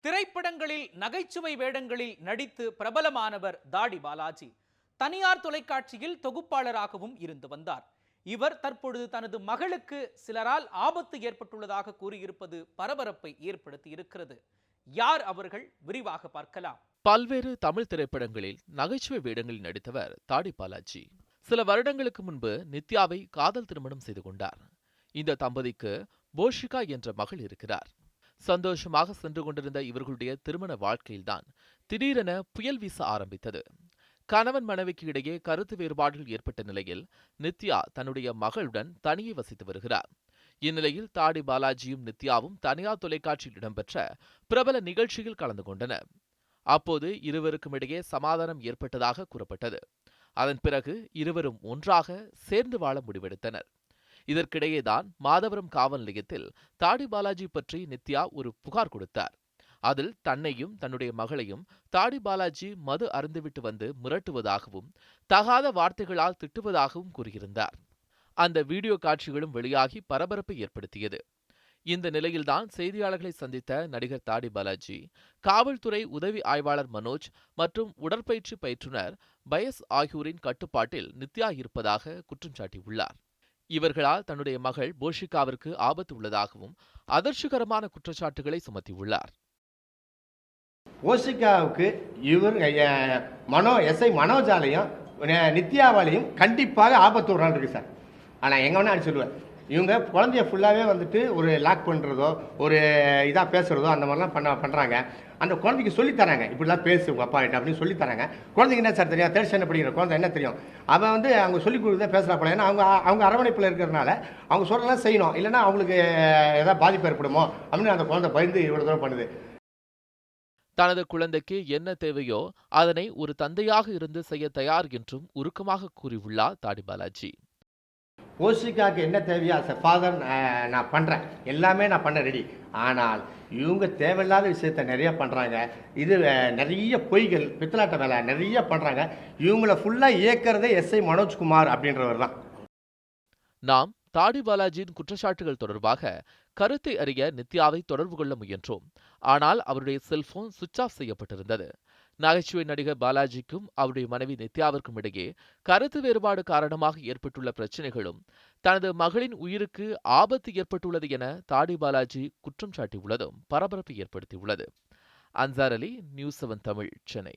திரைப்படங்களில் நகைச்சுவை வேடங்களில் நடித்து பிரபலமானவர் தாடி பாலாஜி. தனியார் தொலைக்காட்சியில் தொகுப்பாளராகவும் இருந்து வந்தார். இவர் தற்பொழுது தனது மகளுக்கு சிலரால் ஆபத்து ஏற்பட்டுள்ளதாக கூறியிருப்பது பரபரப்பை ஏற்படுத்தி இருக்கிறது. யார் அவர்கள்? விரிவாக பார்க்கலாம். பல்வேறு தமிழ் திரைப்படங்களில் நகைச்சுவை வேடங்களில் நடித்தவர் தாடி பாலாஜி. சில வருடங்களுக்கு முன்பு நித்யாவை காதல் திருமணம் செய்து கொண்டார். இந்த தம்பதிக்கு போஷிகா என்ற மகள் இருக்கிறார். சந்தோஷமாக சென்று கொண்டிருந்த இவர்களுடைய திருமண வாழ்க்கையில்தான் திடீரென புயல் வீச ஆரம்பித்தது. கணவன் மனைவிக்கு இடையே கருத்து வேறுபாடுகள் ஏற்பட்ட நிலையில் நித்யா தன்னுடைய மகளுடன் தனியே வசித்து வருகிறார். இந்நிலையில் தாடி பாலாஜியும் நித்யாவும் தனியார் தொலைக்காட்சியில் இடம்பெற்ற பிரபல நிகழ்ச்சியில் கலந்து கொண்டனர். அப்போது இருவருக்கும் இடையே சமாதானம் ஏற்பட்டதாக கூறப்பட்டது. அதன் பிறகு இருவரும் ஒன்றாக சேர்ந்து வாழ முடிவெடுத்தனர். இதற்கிடையேதான் மாதவரம் காவல் நிலையத்தில் தாடி பாலாஜி பற்றி நித்யா ஒரு புகார் கொடுத்தார். அதில் தன்னையும் தன்னுடைய மகளையும் தாடி பாலாஜி மது அருந்துவிட்டு வந்து மிரட்டுவதாகவும் தகாத வார்த்தைகளால் திட்டுவதாகவும் கூறியிருந்தார். அந்த வீடியோ காட்சிகளும் வெளியாகி பரபரப்பை ஏற்படுத்தியது. இந்த நிலையில்தான் செய்தியாளர்களை சந்தித்த நடிகர் தாடி பாலாஜி காவல்துறை உதவி ஆய்வாளர் மனோஜ் மற்றும் உடற்பயிற்சி பயிற்றுனர் பயஸ் ஆகியோரின் கட்டுப்பாட்டில் நித்யா இருப்பதாக குற்றம் சாட்டியுள்ளார். இவர்களால் தன்னுடைய மகள் போஷிகாவிற்கு ஆபத்து உள்ளதாகவும் அதிர்ச்சிகரமான குற்றச்சாட்டுகளை சுமத்தியுள்ளார். போஷிகாவுக்கு இவர் மனோ எஸ்ஐ மனோஜாலையும் நித்யாவாலையும் கண்டிப்பாக ஆபத்து ஒரு நாள் சார். ஆனால் எங்கே வேணா அடிச்சு சொல்லுவேன். இவங்க குழந்தைய ஃபுல்லாகவே வந்துட்டு ஒரு லாக் பண்ணுறதோ ஒரு இதாக பேசுகிறதோ அந்த மாதிரிலாம் பண்ண பண்ணுறாங்க அந்த குழந்தைக்கு சொல்லித் தராங்க. இப்படிலாம் பேசு உங்கள் அப்பா கிட்ட அப்படின்னு சொல்லித் தராங்க. குழந்தைக்கு என்ன சார் தெரியும்? தேர்ட் ஸ்டாண்டர்ட் படிக்கிற குழந்தை என்ன தெரியும்? அவன் வந்து அவங்க சொல்லி கொடுத்தா பேசுகிறா போல ஏன்னா அவங்க அவங்க அரவணைப்பில் இருக்கிறதுனால அவங்க சொல்கிறதெல்லாம் செய்யணும். இல்லைன்னா அவங்களுக்கு ஏதாவது பாதிப்பு ஏற்படுமோ அப்படின்னு அந்த குழந்தை பயந்து இவ்வளோ தூரம் பண்ணுது. தனது குழந்தைக்கு என்ன தேவையோ அதனை ஒரு தந்தையாக இருந்து செய்ய தயார் என்றும் உருக்கமாக கூறியுள்ளார் தாடி பாலாஜி. ஓசிகாக்கு என்ன தேவையோ as ஃபாதர் நான் பண்ணுறேன் எல்லாமே நான் பண்ண ரெடி ஆனால் இவங்க தேவையில்லாத விஷயத்த நிறைய பண்ணுறாங்க இது நிறைய பொய்கள் பித்தலாட்ட வேலை நிறைய பண்ணுறாங்க இவங்கள ஃபுல்லாக இயக்கிறதே எஸ்ஐ மனோஜ்குமார் அப்படின்றவர் தான். நாம் தாடி பாலாஜியின் குற்றச்சாட்டுகள் தொடர்பாக கருத்தை அறிய நித்யாவை தொடர்பு கொள்ள முயன்றோம். ஆனால் அவருடைய செல்போன் சுவிட்ச் ஆஃப் செய்யப்பட்டிருந்தது. நகைச்சுவை நடிகர் பாலாஜிக்கும் அவருடைய மனைவி நித்யாவிற்கும் இடையே கருத்து வேறுபாடு காரணமாக ஏற்பட்டுள்ள பிரச்சனைகளும் தனது மகளின் உயிருக்கு ஆபத்து ஏற்பட்டுள்ளது என தாடி பாலாஜி குற்றம் சாட்டியுள்ளதும் பரபரப்பை ஏற்படுத்தியுள்ளது. Ansar Ali news seven Tamil Chennai.